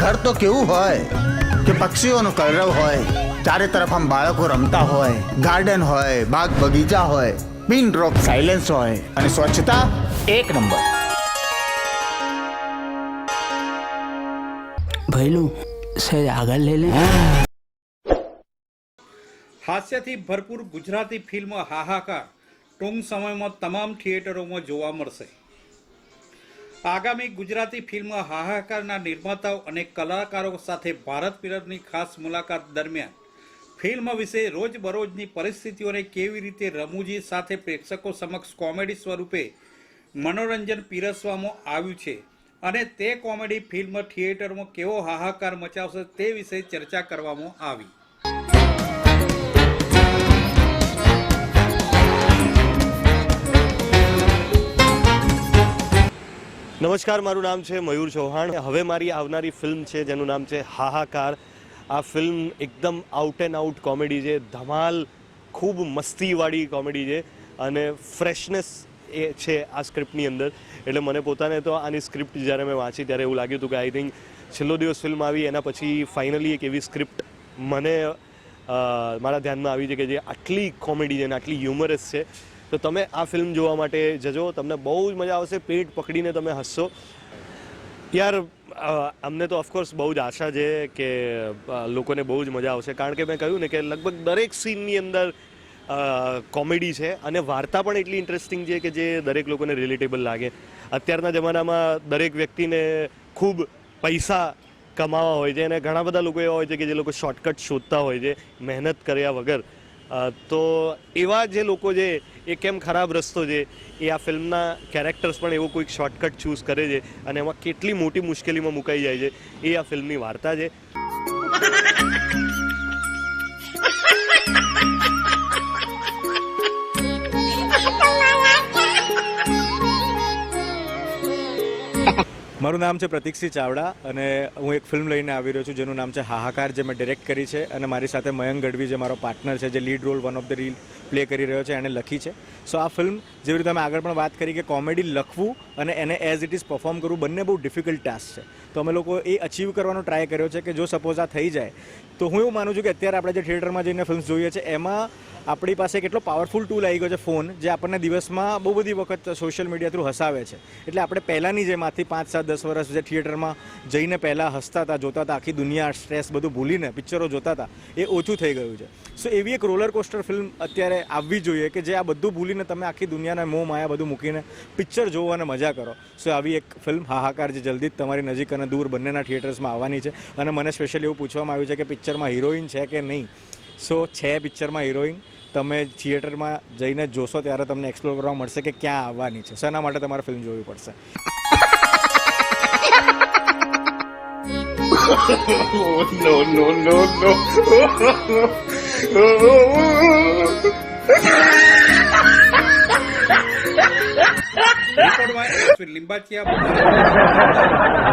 તો કેવું હોય કે પક્ષીઓનો કલરવ હોય ચારે તરફ આમ બાળકો રમતા હોય ગાર્ડન હોય બાગ બગીચા હોય બિન ડ્રોપ સાયલેન્સ હોય અને સ્વચ્છતા એક નંબર. ભૈલું સહેજ આગળ લઈ લે. હાસ્યથી ભરપૂર ગુજરાતી ફિલ્મ હાહાકાર ટૂંક સમયમાં તમામ થિયેટરોમાં જોવા મળશે. આગામી ગુજરાતી ફિલ્મ હાહાકારના નિર્માતાઓ અને કલાકારો સાથે ભારત મિરરની ખાસ મુલાકાત દરમિયાન. ફિલ્મ વિશે રોજબરોજની પરિસ્થિતિઓને કેવી રીતે રમૂજી સાથે પ્રેક્ષકો સમક્ષ કોમેડી સ્વરૂપે મનોરંજન પીરસવામાં આવ્યું છે અને તે કોમેડી ફિલ્મ થિયેટરમાં કેવો હાહાકાર મચાવશે તે વિશે ચર્ચા કરવામાં આવી. નમસ્કાર, મારું નામ છે મયુર ચૌહાણ. હવે મારી આવનારી ફિલ્મ છે, જેનું નામ છે હાહાકાર. આ ફિલ્મ એકદમ આઉટ એન્ડ આઉટ કોમેડી છે. ધમાલ ખૂબ મસ્તીવાળી કોમેડી છે અને ફ્રેશનેસ એ છે આ સ્ક્રિપ્ટની અંદર. એટલે મને પોતાને તો આની સ્ક્રિપ્ટ જ્યારે મેં વાંચી ત્યારે એવું લાગ્યું હતું કે આઈ થિંક છેલ્લો દિવસ ફિલ્મ આવી, એના પછી ફાઇનલી એક એવી સ્ક્રિપ્ટ મને મારા ધ્યાનમાં આવી છે કે જે આટલી કોમેડી છે અને આટલી હ્યુમરસ છે. તો તમે આ ફિલ્મ જોવા માટે જજો, તમને બહુ જ મજા આવશે પેટ પકડીને તમે હસશો. યાર અમને તો ઓફકોર્સ બહુ જ આશા છે કે લોકોને બહુ જ મજા આવશે. કારણ કે મેં કહ્યું ને કે લગભગ દરેક સીનની અંદર કોમેડી છે અને વાર્તા પણ એટલી ઇન્ટરેસ્ટિંગ છે કે જે દરેક લોકોને રિલેટેબલ લાગે. અત્યારના જમાનામાં દરેક વ્યક્તિને ખૂબ પૈસા કમાવા હોય છે અને ઘણા બધા લોકો એવા હોય છે કે જે લોકો શોર્ટકટ શોધતા હોય છે, મહેનત કર્યા વગર. તો એવા જે લોકો છે, એ કેમ ખરાબ રસ્તો છે, એ આ ફિલ્મના કેરેક્ટર્સ પણ એવો કોઈક શોર્ટકટ ચૂઝ કરે છે અને એમાં કેટલી મોટી મુશ્કેલીમાં મુકાઈ જાય છે, એ આ ફિલ્મની વાર્તા છે. મારું નામ છે પ્રતિકસિંહ ચાવડા અને હું એક ફિલ્મ લઈને આવી રહ્યો છું જેનું નામ છે હાહાકાર જે મેં ડિરેક્ટ કરી છે અને મારી સાથે મયંક ગઢવી જે મારો પાર્ટનર છે, જે lead role one of the reel play કરી રહ્યો છે એણે લખી છે. સો આ ફિલ્મ જેવી રીતે અમે આગળ પણ વાત કરી કે કોમેડી લખવું અને એને એઝ ઇટ ઇઝ પરફોર્મ કરવું બંને બહુ ડિફિકલ્ટ ટાસ્ક છે. તો અમે લોકો એ અચીવ કરવાનો ટ્રાય કર્યો છે કે જો સપોઝ આ થઈ જાય, તો હું એવું માનું છું કે અત્યારે આપણે જે થિયેટરમાં જઈને ફિલ્મ્સ જોઈએ છે, એમાં આપણી પાસે કેટલો પાવરફુલ ટૂલ આવી ગયો છે ફોન જે આપણને દિવસમાં બહુ બધી વખત સોશિયલ મીડિયા થ્રુ હસાવે છે. એટલે આપણે પહેલાંની જેમાંથી પાંચ સાત દસ વર્ષ જે થિયેટરમાં જઈને પહેલાં હસતા હતા, જોતા હતા, આખી દુનિયા સ્ટ્રેસ બધું ભૂલીને પિક્ચરો જોતા હતા, એ ઓછું થઈ ગયું છે. સો એવી એક રોલર કોસ્ટર ફિલ્મ અત્યારે આવવી જોઈએ કે જે આ બધું ભૂલીને તમે આખી દુનિયાના મોહ માયા બધું મૂકીને પિક્ચર જોવો અને મજા કરો. સો આવી એક ફિલ્મ હાહાકાર જે જલ્દી જ તમારી નજીક અને દૂર બંનેના થિયેટર્સમાં આવવાની છે અને મને સ્પેશિયલી એવું પૂછવામાં આવ્યું છે કે પિક્ચરમાં હિરોઈન છે કે નહીં? સો છે પિક્ચરમાં હિરોઈન તમે થિયેટરમાં જઈને જોશો ત્યારે તમને એક્સપ્લોર કરવા મળશે કે ક્યાં આવવાની છે. શેના માટે તમારે ફિલ્મ જોવી પડશે. oh, no, no, no, no. फिर लिम्बा किया